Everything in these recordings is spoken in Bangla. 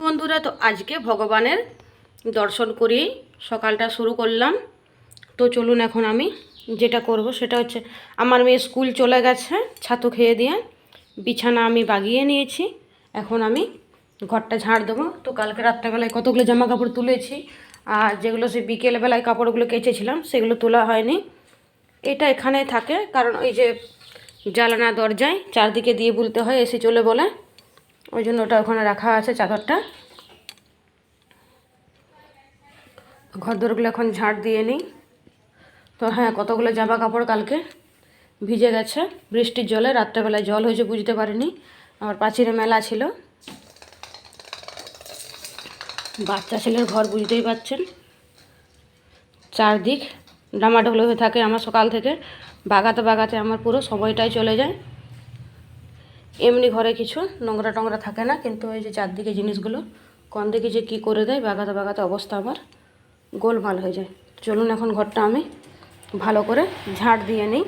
বন্ধুরা, তো আজকে ভগবানের দর্শন করেই সকালটা শুরু করলাম। তো চলুন এখন আমি যেটা করব, সেটা হচ্ছে আমার মেয়ে স্কুল চলে গেছে, ছাতু খেয়ে দিয়ে বিছানা আমি বাগিয়ে নিয়েছি। এখন আমি ঘরটা ঝাড় দেবো। তো কালকে রাত্রেবেলায় কতগুলো জামা কাপড় তুলেছি, আর যেগুলো সে বিকেলবেলায় কাপড়গুলো কেচেছিলাম, সেগুলো তোলা হয়নি। এটা এখানে থাকে, কারণ ওই যে জ্বালানা দরজায় চারদিকে দিয়ে বলতে হয়, এসে চলে বলে। ওই জন্য ওটা ওখানে রাখা আছে চাদরটা। ঘর দরগুলো এখন ঝাড় দিয়ে নিই। তো হ্যাঁ কতগুলো জামা কাপড় কালকে ভিজে গেছে, বৃষ্টির জলে, রাত্রেবেলায় জল হয়েছে বুঝতে পারিনি, আমার প্রাচীরে মেলা ছিল। বাচ্চা ছেলের ঘর বুঝতেই পাচ্ছেন। চারদিক ডামাডোল হয়ে থাকে আমার সকাল থেকে, বাগাতে বাগাতে আমার পুরো সময়টাই চলে যায়। এমনি ঘরে কিছু নোংরা টোংরা থাকে না, কিন্তু ওই যে চারদিকে জিনিসগুলো, কোন দিকে যে কী করে দেয়, বাগাতে বাগাতে অবস্থা আমার গোলমাল হয়ে যায়। চলুন এখন ঘরটা আমি ভালো করে ঝাড় দিয়ে নিই।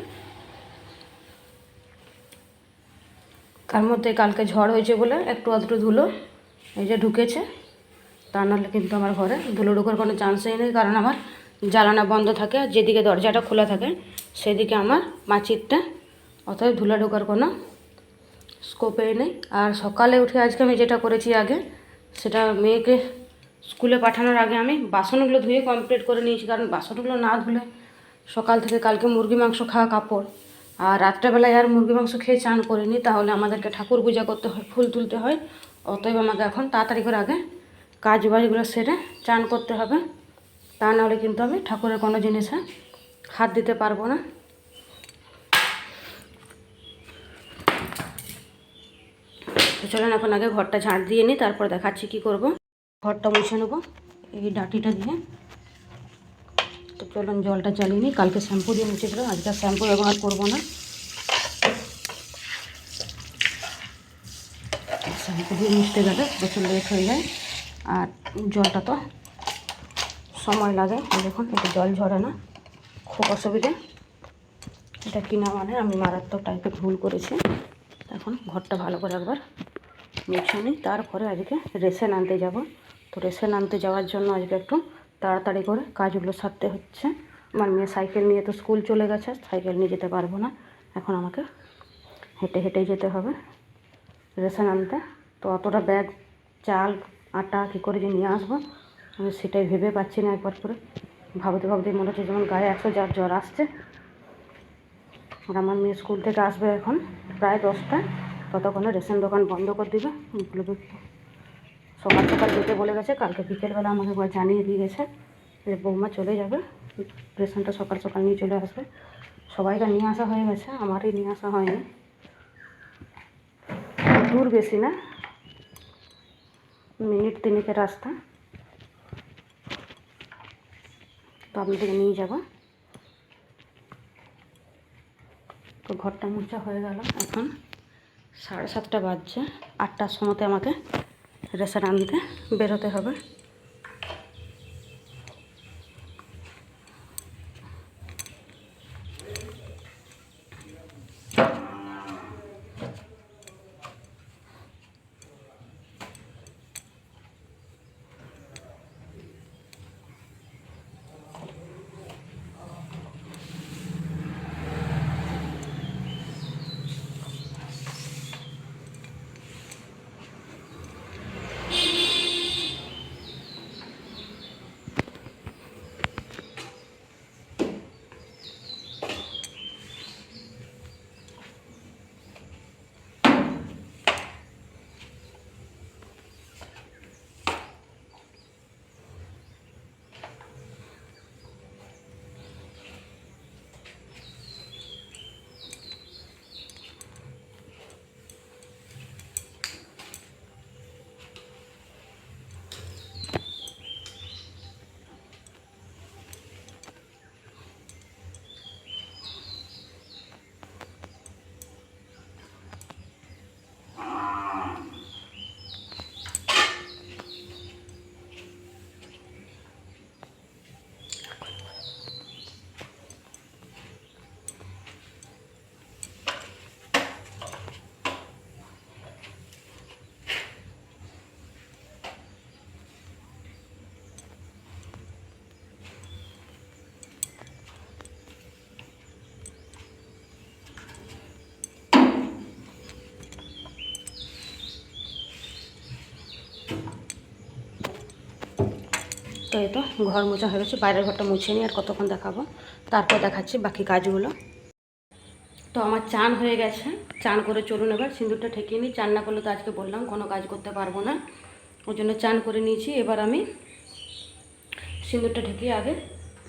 তার মধ্যে কালকে ঝড় হয়েছে বলে একটু আধটু ধুলো, এই যে ঢুকেছে। তা নাহলে কিন্তু আমার ঘরে ধুলো ঢোকার কোনো চান্সই নেই, কারণ আমার জ্বালানা বন্ধ থাকে আর যেদিকে দরজাটা খোলা থাকে, সেদিকে আমার মাচিরটা, অতএব ধুলো ঢোকার কোনো স্কোপেই নেই। আর সকালে উঠে আজকে আমি যেটা করেছি আগে, সেটা মেয়েকে স্কুলে পাঠানোর আগে আমি বাসনগুলো ধুয়ে কমপ্লিট করে নিয়েছি। কারণ বাসনগুলো না ধুলে সকাল থেকে কালকে মুরগি মাংস খাওয়া কাপড়। আর রাত্রেবেলায় আর মুরগি মাংস খেয়ে চান করিনি, তাহলে আমাদেরকে ঠাকুর পূজা করতে হয়, ফুল তুলতে হয়। অতএব আমাকে এখন তাড়াতাড়ি করে আগে কাজ বাজগুলো সেরে চান করতে হবে। তা নাহলে কিন্তু আমি ঠাকুরের কোনো জিনিসে হাত দিতে পারব না। তো চলেন এখন আগে ঘরটা ঝাঁট দিয়ে নিই, তারপর দেখাচ্ছি কি করব। ঘরটা মুছে নেব, এই ডাটিটা দিয়ে। তো চলুন জলটা চালিয়ে নিই, কালকে শ্যাম্পু দিয়ে মুছেছিলাম আজকে শ্যাম্পু ব্যবহার করব না। শ্যাম্পু দিয়ে মুছতে গেলে প্রচুর লেট হয়ে যায়, আর জলটা তো সময় লাগে দেখুন এটা জল ঝরে না, খুব অসুবিধে। এটা কিনা মানে আমি মারাত্মক টাইপের ভুল করেছি। এখন ঘরটা ভালো করে একবার মুছে নিই, তারপরে আজকে রেশন আনতে যাব। তো রেশন আনতে যাওয়ার জন্য আজকে একটু তাড়াতাড়ি করে কাজগুলো সারতে হচ্ছে। আমার মেয়ে সাইকেল নিয়ে তো স্কুল চলে গেছে, সাইকেল নিয়ে যেতে পারব না। এখন আমাকে হেঁটে হেঁটেই যেতে হবে রেশন আনতে। তো অতটা ব্যাগ, চাল, আটা কী করে যে নিয়ে আসব, আমি সেটাই ভেবে পাচ্ছি না একবার করে। ভাবতে ভাবতে মনে হচ্ছে যেমন গায়ে একশো যার জ্বর আসছে। আর আমার মেয়ে স্কুল থেকে আসবে এখন প্রায় দশটা ততক্ষণে রেশন দোকান বন্ধ করে দিবে। বলবে, সকাল সকাল যেতে বলে গেছে, কালকে বিকেলবেলা আমাকে জানিয়ে দিয়ে গেছে যে বৌমা চলে যাবে। রেশনটা সকাল সকাল নিয়ে চলে আসবে। সবাইকে নিয়ে আসা হয়ে গেছে, আমারই নিয়ে আসা হয়নি। দূর বেশি না, মিনিট তিনেকের রাস্তা। তো আপনাদেরকে নিয়ে যাব। তো ঘরটা মোছা হয়ে গেল এখন। সাড়ে সাতটা বাজছে। আটটার সময়তে আমাকে রেশন আনতে বেরোতে হবে। তো এই তো, ঘর মোছা হয়ে গেছে, বাইরের ঘরটা মুছে নিই আর কতক্ষণ দেখাবো। তারপর দেখাচ্ছি বাকি কাজগুলো। তো আমার চান হয়ে গেছে, চান করে চলুন এবার, সিঁদুরটা ঠেকিয়ে নিই। চান না করলে তো আজকে বললাম, কোনো কাজ করতে পারব না। ওই জন্য চান করে নিয়েছি, এবার আমি সিঁদুরটা ঠেকিয়ে আগে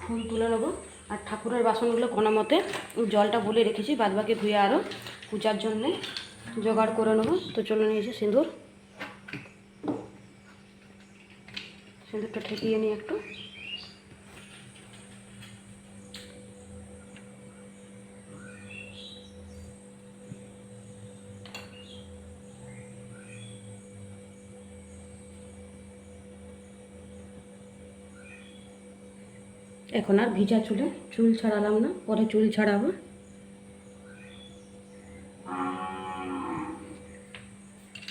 ফুল তুলে নেব। আর ঠাকুরের বাসনগুলো কোনো মতে জলটা বলে রেখেছি, বাদবাকি ধুয়ে আরও পূজার জন্যে জোগাড় করে নেব। তো চলে নিয়েছি সিঁদুর। সিঁদুরটা ঠেকিয়ে নিই একটু। এখন আর ভিজা চুলে, চুল ছাড়ালাম না, পরে চুল ছাড়াবো।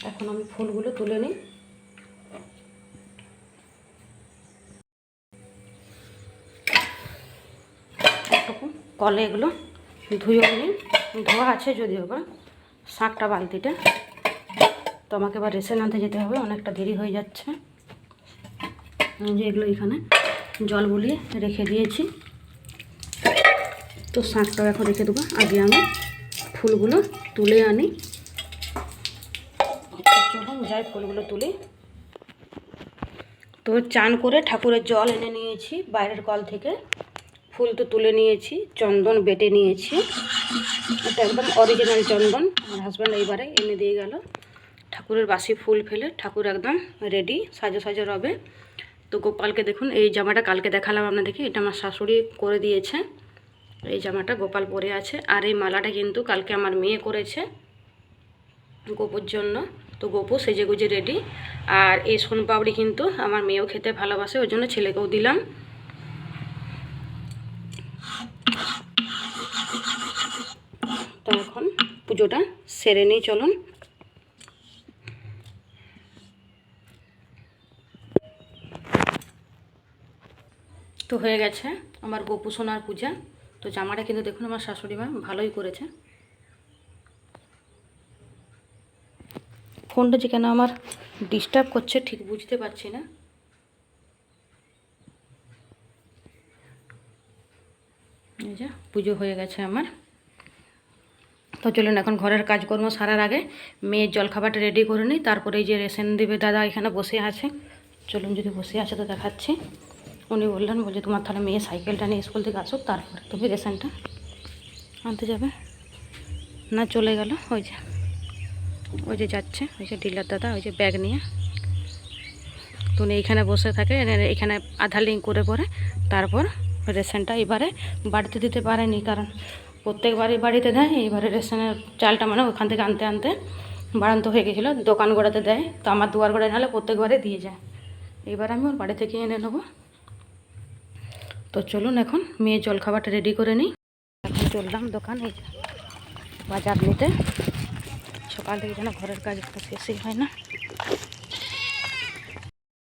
এখন আমি ফুলগুলো তুলে নিই। একটুকু কলে এগুলো ধুয়ে নিই ধোয়া আছে যদিও বা, শাকটা বালতিটা তো আমাকে এবার রেসে আনতে যেতে হবে, অনেকটা দেরি হয়ে যাচ্ছে। যে এগুলো এখানে জল বলিয়ে রেখে দিয়েছি। তো শাকটাও এখন রেখে দেবো। আগে আমি ফুলগুলো তুলে আনি। চলুন, যাই ফুলগুলো তুলি। তো চান করে ঠাকুরের জল এনে নিয়েছি বাইরের কল থেকে। ফুল তো তুলে নিয়েছি, চন্দন বেটে নিয়েছি। এটা একদম অরিজিনাল চন্দন। আমার হাজব্যান্ড এইবারে এনে দিয়ে গেল। ঠাকুরের বাসি ফুল ফেলে ঠাকুর একদম রেডি সাজো সাজো রবে। তো গোপালকে দেখুন, এই জামাটা কালকে দেখালাম আপনাদেরকে, এটা আমার শাশুড়ি করে দিয়েছে। এই জামাটা গোপাল পরে আছে, আর এই মালাটা কিন্তু কালকে আমার মেয়ে করেছে গোপুর জন্য। তো গোপু সেজে গুজে রেডি আর এই সোনপাপড়ি কিন্তু আমার মেয়েও খেতে ভালোবাসে, ওই জন্য ছেলেকেও দিলাম তো এখন পুজোটা সেরে নিই, চলুন। তো হয়ে গেছে আমার গোপু সোনার পূজা। তো জামাটা কিন্তু দেখুন আমার শাশুড়ি মা ভালোই করেছে। ফোনটা যে কেন আমার ডিস্টার্ব করছে ঠিক বুঝতে পারছি না। পুজো হয়ে গেছে আমার। তো চলুন এখন ঘরের কাজকর্ম সারার আগে মেয়ের জলখাবারটা রেডি করে নিই। তারপরে এই যে রেশন দেবে দাদা এখানে বসে আছে। চলুন যদি বসে আছে তো দেখাচ্ছি। উনি বললেন, বলছে, তোমার তাহলে মেয়ে সাইকেলটা নিয়ে স্কুল থেকে আসুক, তারপরে তুমি রেশনটা আনতে যাবে। না, চলে গেল। ওই যে ওই যে যাচ্ছে, ওই যে ডিলার দাদা, ওই যে ব্যাগ নিয়ে। তো উনি এইখানে বসে থাকে এখানে আধার লিঙ্ক করে পরে, তারপর রেশনটা এবারে বাড়িতে দিতে পারেনি, কারণ প্রত্যেকবারই বাড়িতে দেয় এইবারে রেশনের চালটা মানে ওখান থেকে আনতে আনতে বাড়ান্ত হয়ে গেছিল, দোকান গোড়াতে দেয়, তো আমার দুয়ার গোড়ায় নাহলে প্রত্যেকবারে দিয়ে যায়। এবার আমি ওর বাড়ি থেকে এনে নেব। তো চলুন এখন মেয়ের জলখাবারটা রেডি করে নিই। এখন চললাম দোকান বাজার নিতে। সকাল থেকে যেন ঘরের কাজ একটা শেষই হয় না।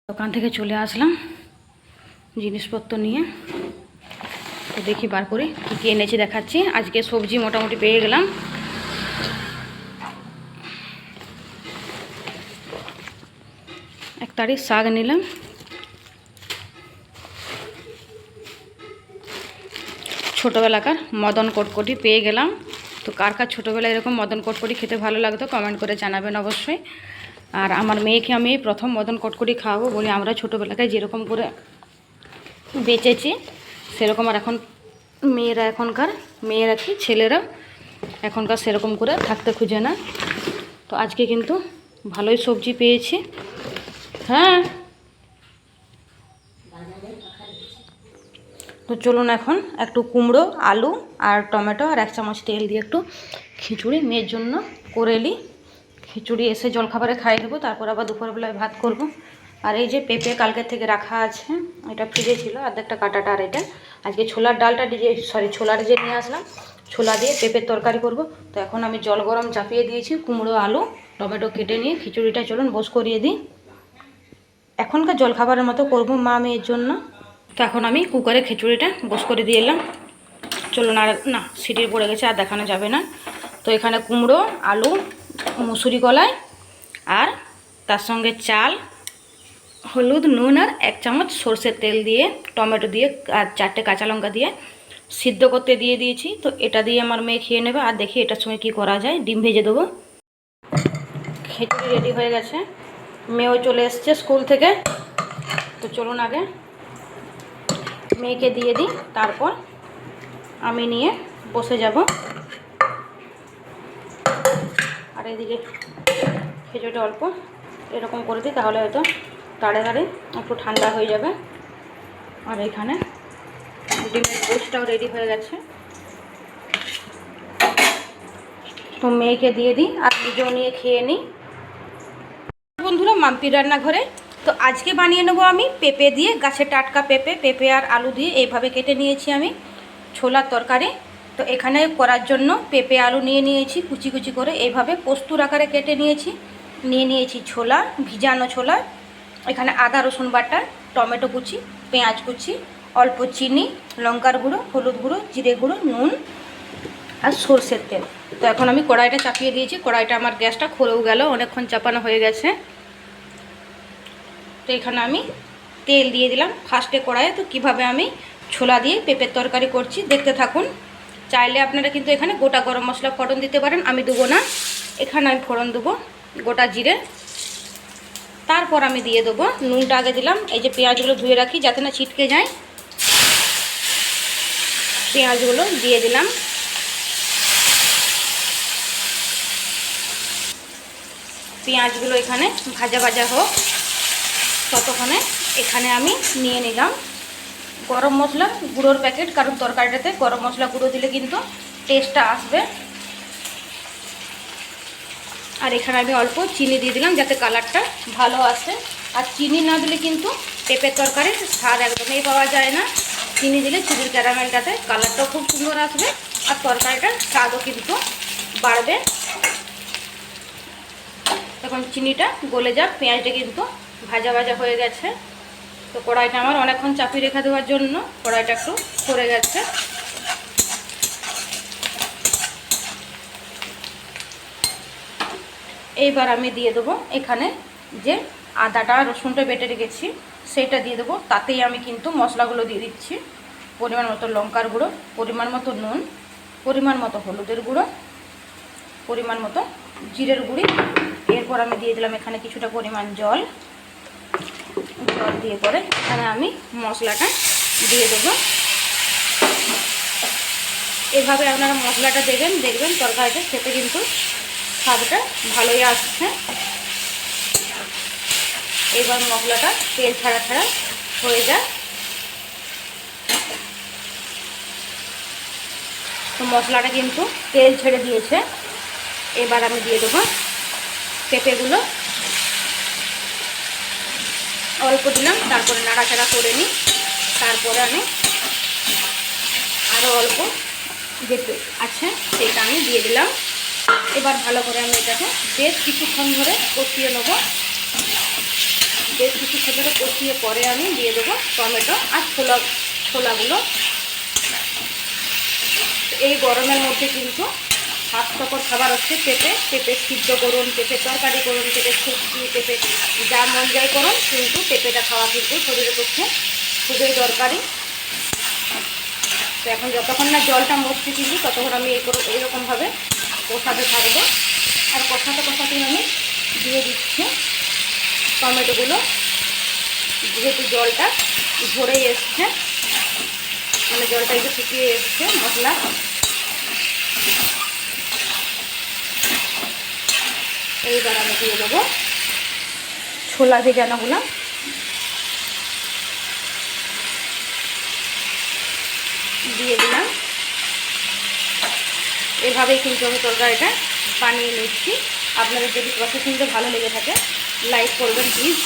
দোকান থেকে চলে আসলাম জিনিসপত্র নিয়ে। তো দেখি বার করি কী কী এনেছি দেখাচ্ছি। আজকে সবজি মোটামুটি পেয়ে গেলাম। এক তারিখ শাক নিলাম। ছোটোবেলাকার মদন কটকটি পেয়ে গেলাম। তো কার কার ছোটোবেলায় এরকম মদন কটকটি খেতে ভালো লাগতো কমেন্ট করে জানাবেন অবশ্যই। আর আমার মেয়েকে আমি প্রথম মদন কটকটি খাওয়াবো বলি আমরা ছোটোবেলাকায় যেরকম করে বেঁচেছি সেরকম আর এখন মেয়েরা এখনকার, মেয়েরা কি ছেলেরা এখনকার সেরকম করে থাকতে খুঁজে না। তো আজকে কিন্তু ভালোই সবজি পেয়েছি। হ্যাঁ। তো চলুন এখন একটু কুমড়ো, আলু আর টমেটো আর এক চামচ তেল দিয়ে একটু খিচুড়ি, মেয়ের জন্য করে নিই। খিচুড়ি এসে জলখাবারে খাইয়ে দেবো, তারপর আবার দুপুরবেলায় ভাত করব। আর এই যে পেঁপে কালকের থেকে রাখা আছে, এটা ফ্রিজে ছিল, অর্ধেকটা কাটাটা আর এটা। আজকে ছোলার ডালটা দিয়ে সরি ছোলার যে নিয়ে আসলাম, ছোলা দিয়ে পেঁপের তরকারি করব। তো এখন আমি জল গরম চাপিয়ে দিয়েছি, কুমড়ো, আলু, টমেটো কেটে নিয়ে খিচুড়িটা চলুন বস করিয়ে দিই। এখনকার জলখাবারের মতো করব মা মেয়ের জন্য। তো এখন আমি কুকারে খিচুড়িটা বস করে দিয়ে এলাম। চলুন আর, না সিটির পড়ে গেছে, আর দেখানো যাবে না। তো এখানে কুমড়ো, আলু, মুসুরি কলাই, আর তার সঙ্গে চাল হলুদ, নুন আর এক চামচ সর্ষের তেল দিয়ে, টমেটো দিয়ে আর চারটে কাঁচা লঙ্কা দিয়ে সিদ্ধ করতে দিয়ে দিয়েছি। তো এটা দিয়ে আমার মেয়ে খেয়ে নেবে। আর দেখি এটার সঙ্গে কী করা যায়। ডিম ভেজে দেবো। খিচুড়ি রেডি হয়ে গেছে। মেয়েও চলে এসছে স্কুল থেকে। তো চলুন আগে মেয়েকে দিয়ে দিই। তারপর আমি নিয়ে বসে যাব। আর এদিকে খিচুড়িটা অল্প এরকম করে দিই, তাহলে হয়তো তাড়ে তাড়ে একটু ঠান্ডা হয়ে যাবে। আর এখানে ডিমের পোস্টটাও রেডি হয়ে গেছে। তো মেয়েকে দিয়ে দিই আর নিজেও নিয়ে খেয়ে নিই। বন্ধুরা মাম্পির রান্নাঘরে। তো আজকে বানিয়ে নেব আমি পেঁপে দিয়ে গাছের টাটকা পেঁপে পেঁপে আর আলু দিয়ে এইভাবে কেটে নিয়েছি আমি ছোলার তরকারি। তো এখানে করার জন্য পেঁপে, আলু নিয়ে নিয়েছি, কুচি কুচি করে। এইভাবে পোস্তুর আকারে কেটে নিয়েছি। নিয়ে নিয়েছি ছোলা, ভিজানো ছোলা এখানে আদা, রসুন বাটা, টমেটো কুচি, পেঁয়াজ কুচি, অল্প চিনি, লঙ্কার গুঁড়ো, হলুদ গুঁড়ো, জিরে গুঁড়ো, নুন আর সর্ষের তেল। তো এখন আমি কড়াইটা চাপিয়ে দিয়েছি। কড়াইটা আমার গ্যাসটা খোলেও গেল, অনেকক্ষণ চাপানো হয়ে গেছে। তো এখানে আমি তেল দিয়ে দিলাম। ফার্স্টে কড়াইয়ে তো কীভাবে আমি ছোলা দিয়ে পেঁপের তরকারি করছি দেখতে থাকুন। চাইলে আপনারা কিন্তু এখানে গোটা গরম মশলা ফোড়ন দিতে পারেন, আমি দেবো না। এখানে আমি ফোড়ন দেবো গোটা জিরে। তারপর আমি দিয়ে দেবো নুনটা আগে দিলাম। এই যে পেঁয়াজগুলো ধুয়ে রাখি, যাতে না ছিটকে যায়। পেঁয়াজগুলো দিয়ে দিলাম। পেঁয়াজগুলো এখানে ভাজা ভাজা হোক, ততক্ষণে এখানে আমি নিয়ে নিলাম গরম মশলা গুঁড়োর প্যাকেট, কারণ তরকারিটাতে গরম মশলা গুঁড়ো দিলে কিন্তু টেস্টটা আসবে। আর এখানে আমি অল্প চিনি দিয়ে দিলাম যাতে কালারটা ভালো আসে। আর চিনি না দিলে কিন্তু পেঁপের তরকারির স্বাদ একদমই পাওয়া যায় না। চিনি দিলে চিনির ক্যারামেলটাতে কালারটাও খুব সুন্দর আসবে আর তরকারিটার স্বাদও কিন্তু বাড়বে। তখন চিনিটা গলে যাক, পেঁয়াজটা কিন্তু ভাজা ভাজা হয়ে গেছে। তো কড়াইটা আমার অনেকক্ষণ চাপিয়ে রেখে দেওয়ার জন্য কড়াইটা একটু সরে গেছে। এইবার আমি দিয়ে দেবো এখানে যে আদাটা, রসুনটা বেটে রেখেছি, সেটা দিয়ে দেবো। তাতেই আমি কিন্তু মশলাগুলো দিয়ে দিচ্ছি। পরিমাণ মতো লঙ্কার গুঁড়ো, পরিমাণ মতো নুন, পরিমাণ মতো হলুদের গুঁড়ো, পরিমাণ মতো জিরের গুঁড়ি। এরপর আমি দিয়ে দিলাম এখানে কিছুটা পরিমাণ জল। জল দিয়ে পরে এখানে আমি মশলাটা দিয়ে দেবো। এভাবে আপনারা মশলাটা দেবেন, দেখবেন তরকারিটা খেতে কিন্তু স্বাদটা ভালোই আসছে। এবার মশলাটা তেল ছাড়া ছাড়া হয়ে যায় তো মশলাটা কিন্তু তেল ছেড়ে দিয়েছে। এবার আমি দিয়ে দেবো পেঁপেগুলো। অল্প দিলাম, তারপরে নাড়াচাড়া করে নিই। তারপরে আমি আরও অল্প যেতে আছে সেটা আমি দিয়ে দিলাম। এবার ভালো করে আমি এটাকে বেশ কিছুক্ষণ ধরে কষিয়ে নেব। বেশ কিছুক্ষণ ধরে কষিয়ে পরে আমি দিয়ে দেবো টমেটো আর ছোলা, ছোলাগুলো। এই গরমের মধ্যে কিন্তু স্বাস্থ্যকর খাবার হচ্ছে পেঁপে। পেঁপে সিদ্ধ করুন, পেঁপে তরকারি করুন, পেঁপে সবজি, পেঁপে যা মন যায় করুন, কিন্তু পেঁপেটা খাওয়া কিন্তু শরীরের পক্ষে খুবই দরকারি। তো এখন যতক্ষণ না জলটা মরছে কিন্তু ততক্ষণ আমি এই এইরকমভাবে কষাতে থাকব। আর কষাতে কষাতে আমি দিয়ে দিচ্ছি টমেটোগুলো। যেহেতু জলটা ঝরেই এসছে মানে জলটা একটু শুকিয়ে এসছে মশলা। এইবার আমি দিয়ে দেবো ছোলা ভেজানোগুলো দিয়ে দিলাম। এভাবেই কিন্তু আমি তরকারিটা বানিয়ে নিচ্ছি। আপনাদের যদি প্রসেসিংটা ভালো লেগে থাকে লাইক করবেন প্লিজ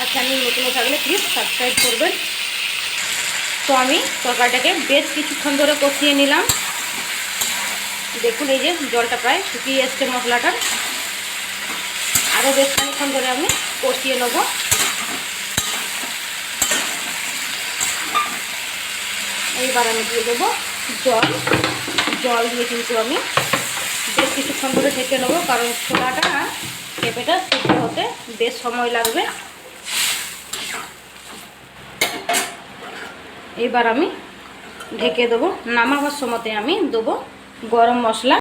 আর চ্যানেল নতুন থাকলে প্লিজ সাবস্ক্রাইব করবেন। তো আমি তরকারিটাকে বেশ কিছুক্ষণ ধরে কষিয়ে নিলাম। দেখুন, এই যে জলটা প্রায় শুকিয়ে এসছে মশলাটার। আরও বেশ খানিক্ষণ ধরে আমি কষিয়ে নেব। এইবার আমি দিয়ে দেবো জল। জল দিয়ে কিন্তু আমি বেশ কিছুক্ষণ ধরে ঢেকে নেব, কারণ ছোলাটা পেঁপেটা সিদ্ধ হতে বেশ সময় লাগবে। এবার আমি ঢেকে দেবো, নামাবার সময়তে আমি দেবো গরম মশলা।